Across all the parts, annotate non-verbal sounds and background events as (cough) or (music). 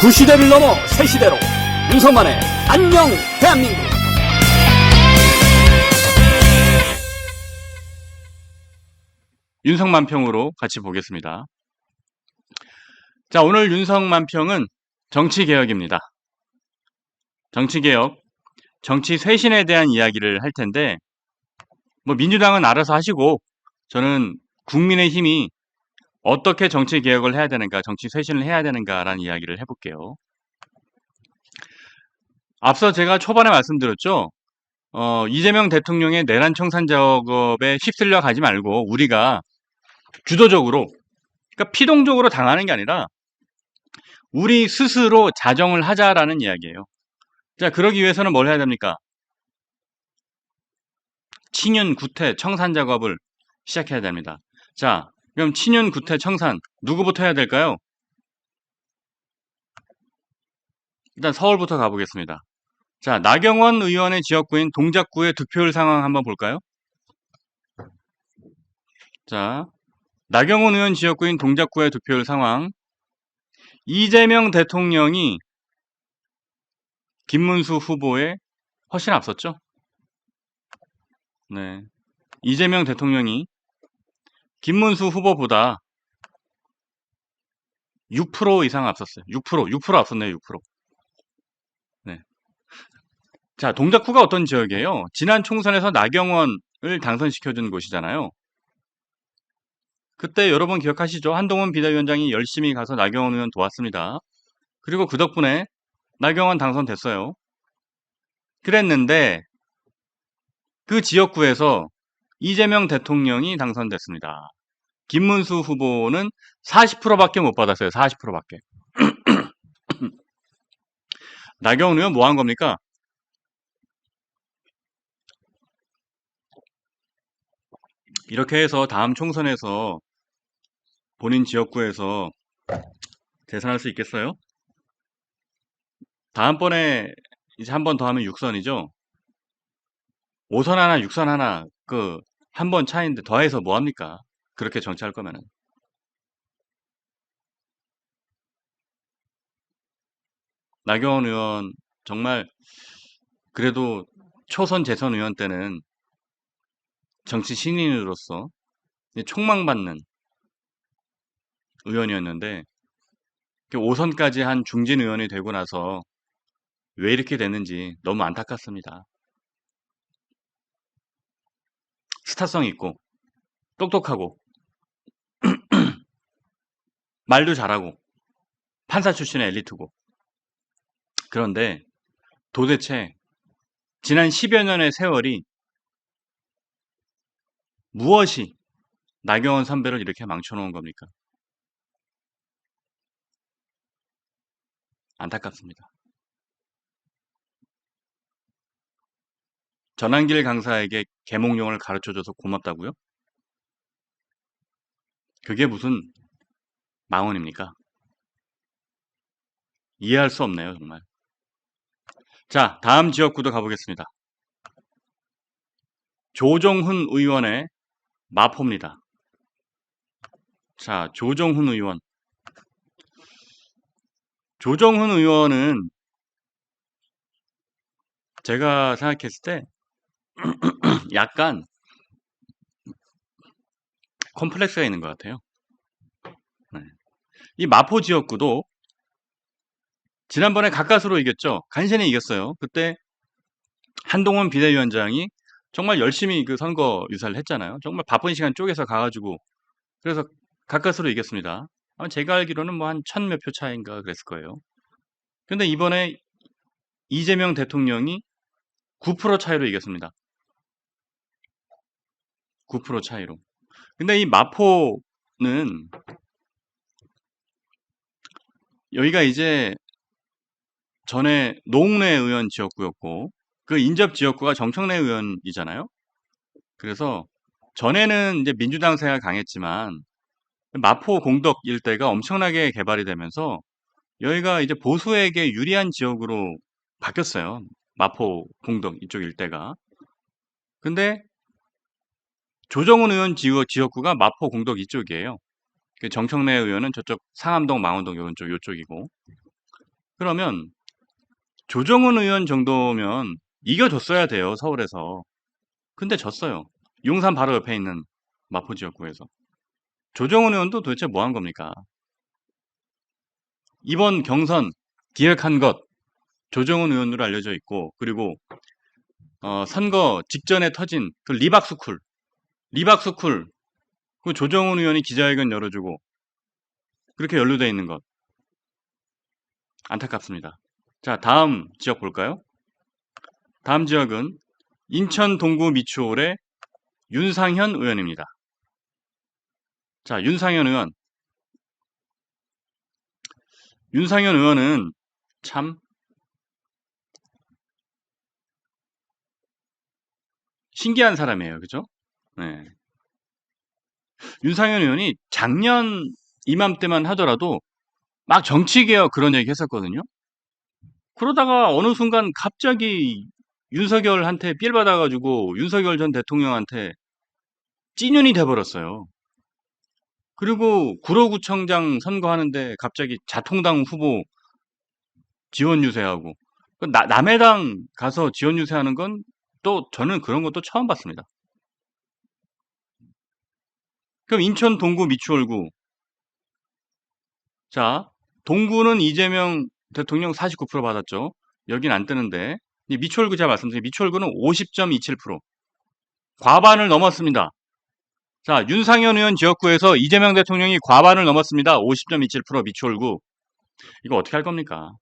구시대를 넘어 새시대로 윤성만의 안녕 대한민국 윤성만 평으로 같이 보겠습니다. 자, 오늘 윤성만 평은 정치개혁입니다. 정치개혁, 정치 쇄신에 대한 이야기를 할 텐데, 뭐, 민주당은 알아서 하시고, 저는 국민의 힘이 어떻게 정치 개혁을 해야 되는가, 정치 쇄신을 해야 되는가라는 이야기를 해볼게요. 앞서 제가 초반에 말씀드렸죠. 어, 이재명 대통령의 내란 청산 작업에 휩쓸려 가지 말고 우리가 주도적으로, 그러니까 피동적으로 당하는 게 아니라 우리 스스로 자정을 하자라는 이야기예요. 자, 그러기 위해서는 뭘 해야 됩니까? 친윤 구태 청산 작업을 시작해야 됩니다. 자, 그럼 친윤 구태 청산 누구부터 해야 될까요? 일단 서울부터 가보겠습니다. 자, 나경원 의원의 지역구인 동작구의 득표율 상황 한번 볼까요? 자, 나경원 의원 지역구인 동작구의 득표율 상황. 이재명 대통령이 김문수 후보에 훨씬 앞섰죠? 네. 이재명 대통령이 김문수 후보보다 6% 이상 앞섰어요. 6%, 6% 앞섰네요, 6%. 네. 자, 동작구가 어떤 지역이에요? 지난 총선에서 나경원을 당선시켜준 곳이잖아요. 그때 여러분 기억하시죠? 한동훈 비대위원장이 열심히 가서 나경원 의원 도왔습니다. 그리고 그 덕분에 나경원 당선됐어요. 그랬는데 그 지역구에서 이재명 대통령이 당선됐습니다. 김문수 후보는 40%밖에 못 받았어요. 40%밖에. (clears throat) 나경원 의원 뭐 한 겁니까? 이렇게 해서 다음 총선에서 본인 지역구에서 대선할 수 있겠어요? 다음번에 이제 한 번 더 하면 6선이죠? 5선 하나, 6선 하나, 그, 한 번 차이인데 더해서 뭐 합니까? 그렇게 정치할 거면은. 나경원 의원, 정말, 그래도 초선 재선 의원 때는 정치 신인으로서 총망받는 의원이었는데 5선까지 한 중진 의원이 되고 나서 왜 이렇게 됐는지 너무 안타깝습니다. 스타성 있고 똑똑하고 (clears throat) 말도 잘하고 판사 출신의 엘리트고 그런데 도대체 지난 10여 년의 세월이 무엇이 나경원 선배를 이렇게 망쳐놓은 겁니까? 안타깝습니다. 전한길 강사에게 계몽용을 가르쳐줘서 고맙다고요? 그게 무슨 망언입니까? 이해할 수 없네요, 정말. 자, 다음 지역구도 가보겠습니다. 조정훈 의원의 마포입니다. 자, 조정훈 의원. 조정훈 의원은 제가 생각했을 때 (clears throat) 약간 컴플렉스가 있는 것 같아요. 네. 이 마포 지역구도 지난번에 가까스로 이겼죠. 간신히 이겼어요. 그때 한동훈 비대위원장이 정말 열심히 그 선거 유사를 했잖아요. 정말 바쁜 시간 쪼개서 가가지고 그래서 가까스로 이겼습니다. 아마 제가 알기로는 뭐 한 천 몇 표 차인가 그랬을 거예요. 근데 이번에 이재명 대통령이 9% 차이로 이겼습니다. 9% 차이로. 근데 이 마포는 여기가 이제 전에 노웅래 의원 지역구였고 그 인접 지역구가 정청래 의원이잖아요. 그래서 전에는 이제 민주당 세가 강했지만 마포 공덕 일대가 엄청나게 개발이 되면서 여기가 이제 보수에게 유리한 지역으로 바뀌었어요. 마포 공덕 이쪽 일대가. 근데 조정훈 의원 지역, 지역구가 마포 공덕 이쪽이에요. 그 정청래 의원은 저쪽 상암동, 망원동 이런 쪽, 요쪽이고. 그러면 조정은 의원 정도면 이겨줬어야 돼요, 서울에서. 근데 졌어요. 용산 바로 옆에 있는 마포 지역구에서. 조정은 의원도 도대체 뭐 한 겁니까? 이번 경선 기획한 것 조정은 의원으로 알려져 있고 그리고 어, 선거 직전에 터진 그 리박스쿨 리박스쿨 그 조정은 의원이 기자회견 열어주고 그렇게 연루되어 있는 것 안타깝습니다. 자 다음 지역 볼까요? 다음 지역은 인천 동구 미추홀의 윤상현 의원입니다. 자 윤상현 의원 윤상현 의원은 참 신기한 사람이에요. 그죠? 네. 윤상현 의원이 작년 이맘때만 하더라도 막 정치개혁 그런 얘기 했었거든요. 그러다가 어느 순간 갑자기 윤석열한테 삘 받아가지고 윤석열 전 대통령한테 찐윤이 돼버렸어요. 그리고 구로구청장 선거하는데 갑자기 자통당 후보 지원 유세하고 그 나- 남의 당 가서 지원 유세하는 건 또 저는 그런 것도 처음 봤습니다. 그럼 인천 동구 미추홀구 자 동구는 이재명 대통령 49% 받았죠. 여긴 안 뜨는데 이 미추홀구 제가 말씀드린 미추홀구는 50.27% 과반을 넘었습니다. 자 윤상현 의원 지역구에서 이재명 대통령이 과반을 넘었습니다. 50.27% 미추홀구 이거 어떻게 할 겁니까?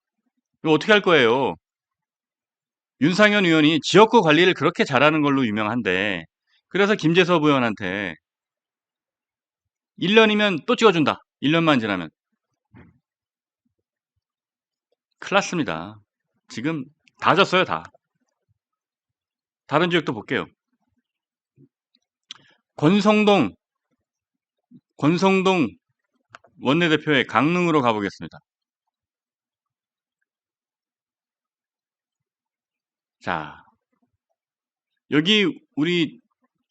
이거 어떻게 할 거예요? 윤상현 의원이 지역구 관리를 그렇게 잘하는 걸로 유명한데 그래서 김재섭 의원한테 1년이면 또 찍어준다. 1년만 지나면. 큰일 났습니다. 지금 다 졌어요, 다. 다른 지역도 볼게요. 권성동, 권성동 원내대표의 강릉으로 가보겠습니다. 자, 여기 우리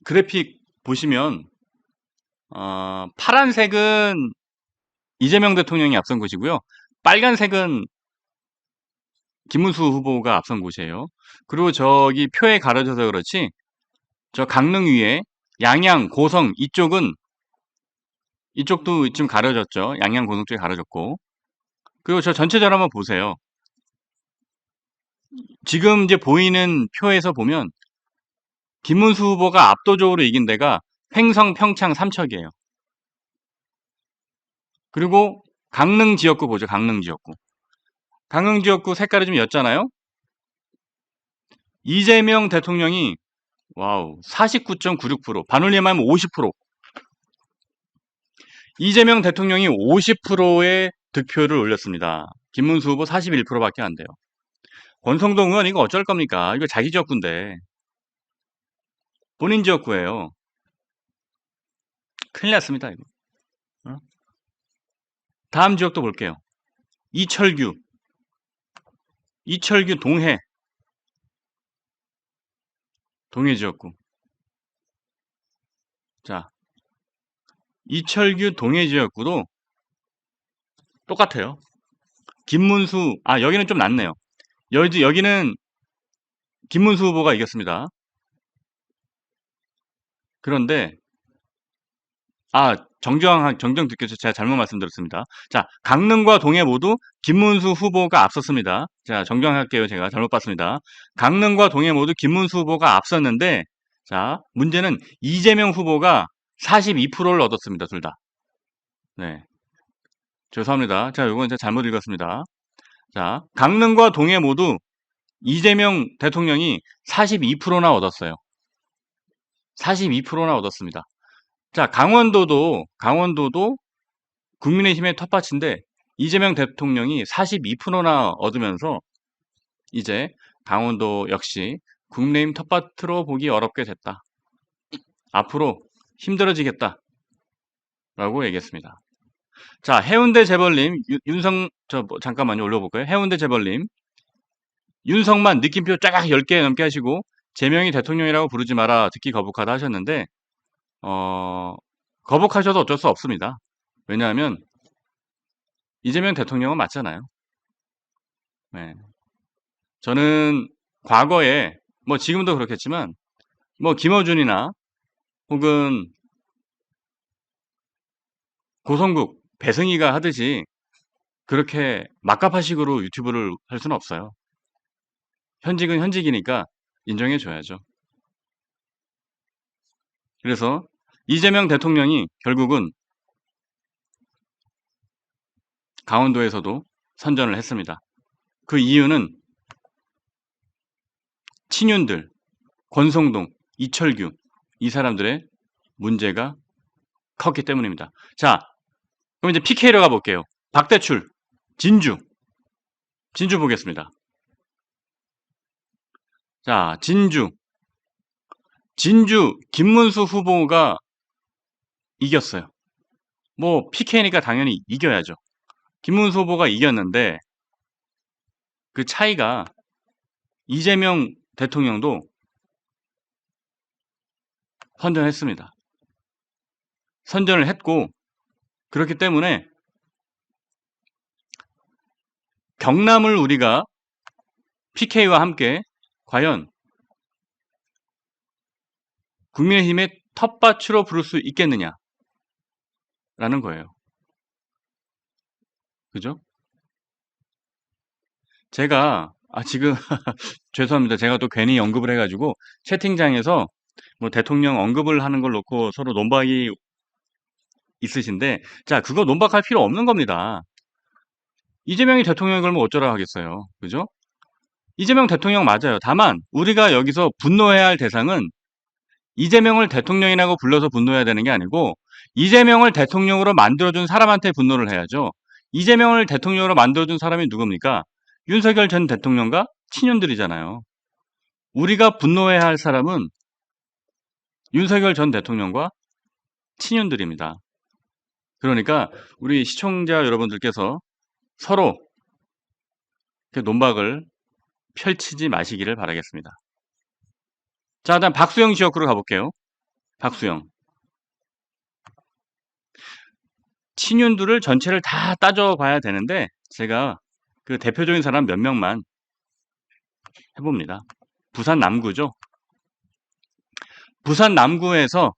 그래픽 보시면 어, 파란색은 이재명 대통령이 앞선 곳이고요. 빨간색은 김문수 후보가 앞선 곳이에요. 그리고 저기 표에 가려져서 그렇지 저 강릉 위에 양양, 고성 이쪽은 이쪽도 지금 가려졌죠. 양양, 고성 쪽에 가려졌고 그리고 저 전체적으로 한번 보세요. 지금 이제 보이는 표에서 보면 김문수 후보가 압도적으로 이긴 데가 횡성, 평창, 삼척이에요. 그리고 강릉 지역구 보죠. 강릉 지역구. 강릉 지역구 색깔이 좀 옅잖아요. 이재명 대통령이 와우 49.96% 반올림하면 50% 이재명 대통령이 50%의 득표를 올렸습니다. 김문수 후보 41%밖에 안 돼요. 권성동 의원 이거 어쩔 겁니까? 이거 자기 지역구인데 본인 지역구예요. 큰일 났습니다. 이거. 어? 다음 지역도 볼게요. 이철규 이철규 동해 동해 지역구 자 이철규 동해 지역구도 똑같아요. 김문수 아 여기는 좀 낫네요. 여기 여기는 김문수 후보가 이겼습니다. 그런데 아 정정 정정 듣겠죠. 제가 잘못 말씀드렸습니다. 자 강릉과 동해 모두 김문수 후보가 앞섰습니다. 자 정정할게요. 제가 잘못 봤습니다. 강릉과 동해 모두 김문수 후보가 앞섰는데 자 문제는 이재명 후보가 42%를 얻었습니다. 둘 다. 네. 죄송합니다. 자, 이건 제가 잘못 읽었습니다. 자, 강릉과 동해 모두 이재명 대통령이 42%나 얻었어요. 42%나 얻었습니다. 자, 강원도도, 강원도도 국민의힘의 텃밭인데 이재명 대통령이 42%나 얻으면서 이제 강원도 역시 국민의힘 텃밭으로 보기 어렵게 됐다. 앞으로 힘들어지겠다. 라고 얘기했습니다. 자, 해운대 재벌님, 윤- 윤성, 저, 뭐, 잠깐만요, 올려볼까요? 해운대 재벌님. 윤성만 느낌표 쫙 10개 넘게 하시고, 제명이 대통령이라고 부르지 마라, 듣기 거북하다 하셨는데, 어, 거북하셔도 어쩔 수 없습니다. 왜냐하면, 이재명 대통령은 맞잖아요. 네. 저는 과거에 뭐 지금도 그렇겠지만 뭐 김어준이나 혹은 고성국, 배승희가 하듯이 그렇게 막가파식으로 유튜브를 할 수는 없어요. 현직은 현직이니까 인정해 줘야죠. 그래서 이재명 대통령이 결국은 강원도에서도 선전을 했습니다. 그 이유는 친윤들, 권성동, 이철규 이 사람들의 문제가 컸기 때문입니다. 자, 그럼 이제 PK로 가볼게요. 박대출, 진주, 진주 보겠습니다. 자, 진주, 진주 김문수 후보가 이겼어요. 뭐 PK니까 당연히 이겨야죠. 김문수 후보가 이겼는데 그 차이가 이재명 대통령도 선전했습니다. 선전을 했고 그렇기 때문에 경남을 우리가 PK와 함께 과연 국민의힘의 텃밭으로 부를 수 있겠느냐 라는 거예요. 그죠? 제가 아 지금 (laughs) 죄송합니다. 제가 또 괜히 언급을 해가지고 채팅장에서 뭐 대통령 언급을 하는 걸 놓고 서로 논박이 있으신데 자 그거 논박할 필요 없는 겁니다. 이재명이 대통령이 그러면 어쩌라 하겠어요. 그죠? 이재명 대통령 맞아요. 다만 우리가 여기서 분노해야 할 대상은 이재명을 대통령이라고 불러서 분노해야 되는 게 아니고 이재명을 대통령으로 만들어준 사람한테 분노를 해야죠. 이재명을 대통령으로 만들어준 사람이 누굽니까? 윤석열 전 대통령과 친윤들이잖아요. 우리가 분노해야 할 사람은 윤석열 전 대통령과 친윤들입니다. 그러니까 우리 시청자 여러분들께서 서로 그 논박을 펼치지 마시기를 바라겠습니다. 자, 다음 박수영 지역구로 가볼게요. 박수영. 친윤들을 전체를 다 따져봐야 되는데 제가 그 대표적인 사람 몇 명만 해봅니다. 부산 남구죠. 부산 남구에서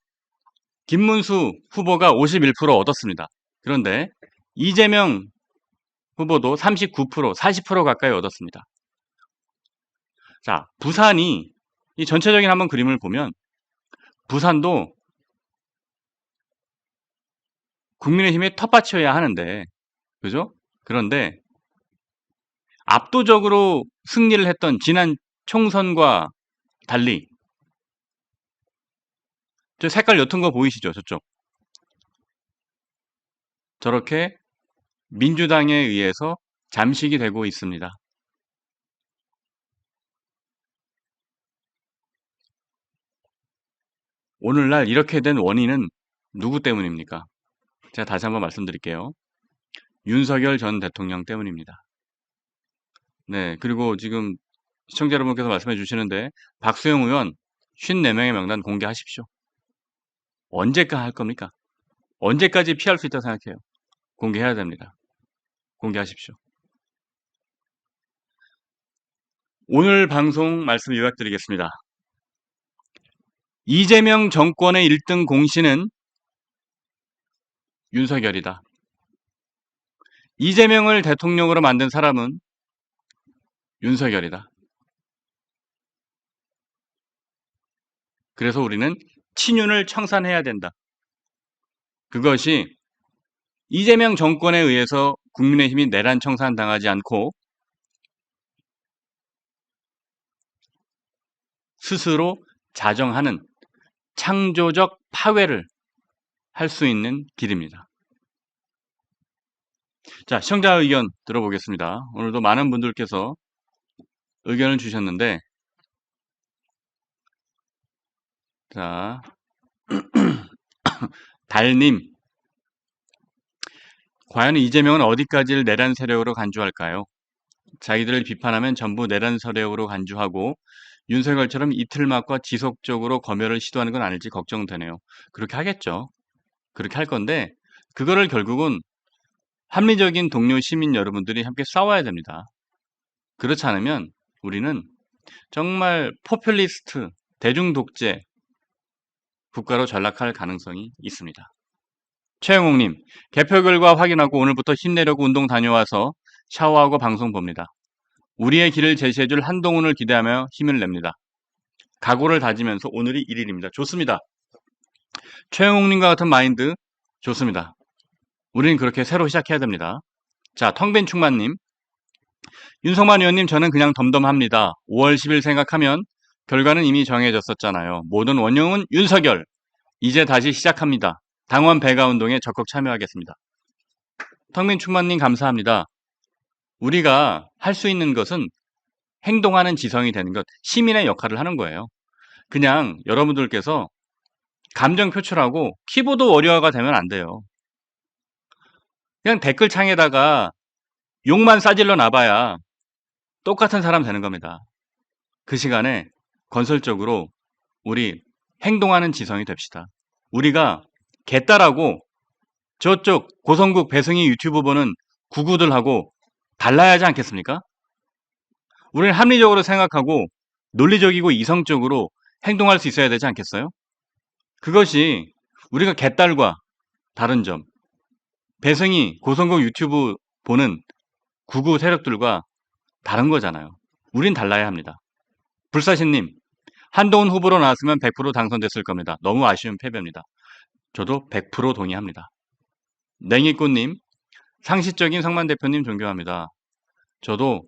김문수 후보가 51% 얻었습니다. 그런데 이재명 후보도 39%, 40% 가까이 얻었습니다. 자, 부산이 이 전체적인 한번 그림을 보면 부산도 국민의힘의 텃밭이어야 하는데, 그죠? 그런데 압도적으로 승리를 했던 지난 총선과 달리 저 색깔 옅은 거 보이시죠? 저쪽. 저렇게 민주당에 의해서 잠식이 되고 있습니다. 오늘날 이렇게 된 원인은 누구 때문입니까? 제가 다시 한번 말씀드릴게요. 윤석열 전 대통령 때문입니다. 네, 그리고 지금 시청자 여러분께서 말씀해 주시는데 박수영 의원 54명의 명단 공개하십시오. 언제까지 할 겁니까? 언제까지 피할 수 있다고 생각해요? 공개해야 됩니다. 공개하십시오. 오늘 방송 말씀 요약드리겠습니다. 이재명 정권의 1등 공신은 윤석열이다. 이재명을 대통령으로 만든 사람은 윤석열이다. 그래서 우리는 친윤을 청산해야 된다. 그것이 이재명 정권에 의해서 국민의힘이 내란 청산당하지 않고 스스로 자정하는 창조적 파괴를 할 수 있는 길입니다. 자, 시청자 의견 들어보겠습니다. 오늘도 많은 분들께서 의견을 주셨는데, 자, (clears throat) 달님, 과연 이재명은 어디까지를 내란 세력으로 간주할까요? 자기들을 비판하면 전부 내란 세력으로 간주하고 윤석열처럼 이틀막과 지속적으로 검열을 시도하는 건 아닐지 걱정되네요. 그렇게 하겠죠. 그렇게 할 건데 그거를 결국은 합리적인 동료 시민 여러분들이 함께 싸워야 됩니다. 그렇지 않으면 우리는 정말 포퓰리스트, 대중독재 국가로 전락할 가능성이 있습니다. 최영옥님, 개표 결과 확인하고 오늘부터 힘내려고 운동 다녀와서 샤워하고 방송 봅니다. 우리의 길을 제시해줄 한동훈을 기대하며 힘을 냅니다. 각오를 다지면서 오늘이 1일입니다. 좋습니다. 최영옥님과 같은 마인드 좋습니다. 우리는 그렇게 새로 시작해야 됩니다. 자, 텅빈 충만님. 윤석만 의원님, 저는 그냥 덤덤합니다. 5월 10일 생각하면 결과는 이미 정해졌었잖아요. 모든 원흉은 윤석열. 이제 다시 시작합니다. 당원 배가 운동에 적극 참여하겠습니다. 텅빈 충만님 감사합니다. 우리가 할 수 있는 것은 행동하는 지성이 되는 것, 시민의 역할을 하는 거예요. 그냥 여러분들께서 감정 표출하고 키보드 워리어가 되면 안 돼요. 그냥 댓글창에다가 욕만 싸질러 놔봐야 똑같은 사람 되는 겁니다. 그 시간에 건설적으로 우리 행동하는 지성이 됩시다. 우리가 개딸하고 저쪽 고성국 배승희 유튜브 보는 구구들하고 달라야 하지 않겠습니까? 우리는 합리적으로 생각하고 논리적이고 이성적으로 행동할 수 있어야 되지 않겠어요? 그것이 우리가 개딸과 다른 점, 배승희 고성국 유튜브 보는 구구 세력들과 다른 거잖아요. 우린 달라야 합니다. 불사신님, 한동훈 후보로 나왔으면 100% 당선됐을 겁니다. 너무 아쉬운 패배입니다. 저도 100% 동의합니다. 냉이꽃님, 상식적인 성만 대표님 존경합니다. 저도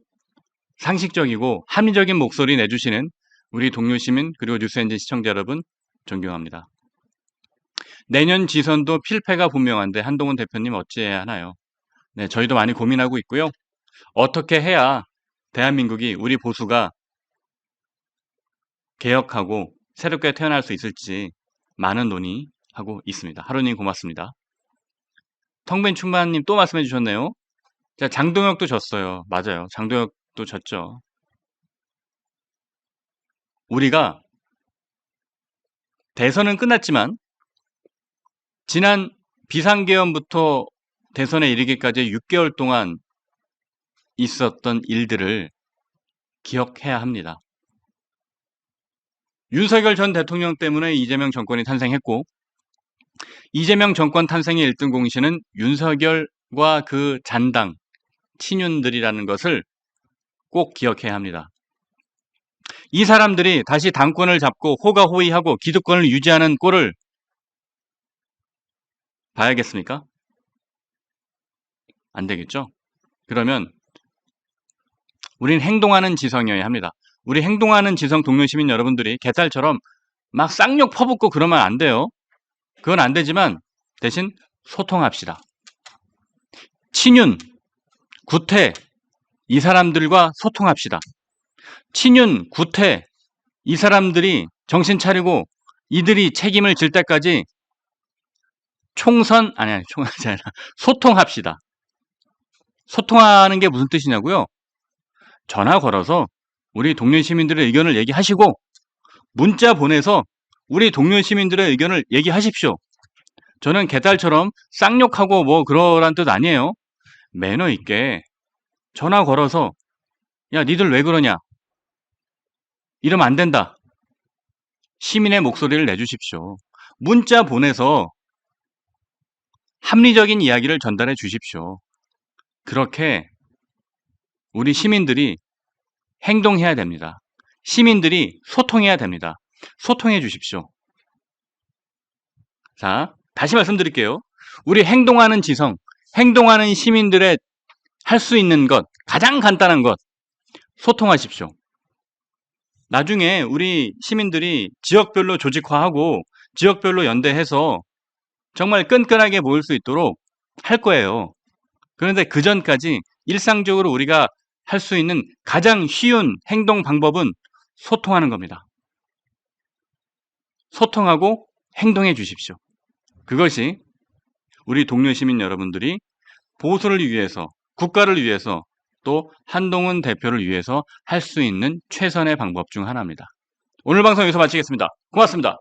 상식적이고 합리적인 목소리 내주시는 우리 동료 시민 그리고 뉴스엔진 시청자 여러분 존경합니다. 내년 지선도 필패가 분명한데 한동훈 대표님 어찌해야 하나요? 네, 저희도 많이 고민하고 있고요. 어떻게 해야 대한민국이 우리 보수가 개혁하고 새롭게 태어날 수 있을지 많은 논의하고 있습니다. 하루님 고맙습니다. 텅빈 충만님 또 말씀해 주셨네요. 자, 장동혁도 졌어요. 맞아요. 장동혁도 졌죠. 우리가 대선은 끝났지만 지난 비상계엄부터 대선에 이르기까지 6개월 동안 있었던 일들을 기억해야 합니다. 윤석열 전 대통령 때문에 이재명 정권이 탄생했고 이재명 정권 탄생의 1등 공신은 윤석열과 그 잔당, 친윤들이라는 것을 꼭 기억해야 합니다. 이 사람들이 다시 당권을 잡고 호가호위하고 기득권을 유지하는 꼴을 봐야겠습니까? 안 되겠죠? 그러면 우린 행동하는 지성이어야 합니다. 우리 행동하는 지성 동료 시민 여러분들이 개딸처럼 막 쌍욕 퍼붓고 그러면 안 돼요. 그건 안 되지만 대신 소통합시다. 친윤, 구태, 이 사람들과 소통합시다. 친윤, 구태, 이 사람들이 정신 차리고 이들이 책임을 질 때까지 총선, 아니, 아니, 총선이 아니라 소통합시다. 소통하는 게 무슨 뜻이냐고요? 전화 걸어서 우리 동료 시민들의 의견을 얘기하시고 문자 보내서 우리 동료 시민들의 의견을 얘기하십시오. 저는 개딸처럼 쌍욕하고 뭐 그러란 뜻 아니에요. 매너 있게 전화 걸어서 야 니들 왜 그러냐 이러면 안 된다. 시민의 목소리를 내주십시오. 문자 보내서 합리적인 이야기를 전달해 주십시오. 그렇게 우리 시민들이 행동해야 됩니다. 시민들이 소통해야 됩니다. 소통해 주십시오. 자, 다시 말씀드릴게요. 우리 행동하는 지성, 행동하는 시민들의 할 수 있는 것, 가장 간단한 것, 소통하십시오. 나중에 우리 시민들이 지역별로 조직화하고 지역별로 연대해서 정말 끈끈하게 모일 수 있도록 할 거예요. 그런데 그 전까지 일상적으로 우리가 할 수 있는 가장 쉬운 행동 방법은 소통하는 겁니다. 소통하고 행동해 주십시오. 그것이 우리 동료 시민 여러분들이 보수를 위해서, 국가를 위해서, 또 한동훈 대표를 위해서 할 수 있는 최선의 방법 중 하나입니다. 오늘 방송 여기서 마치겠습니다. 고맙습니다.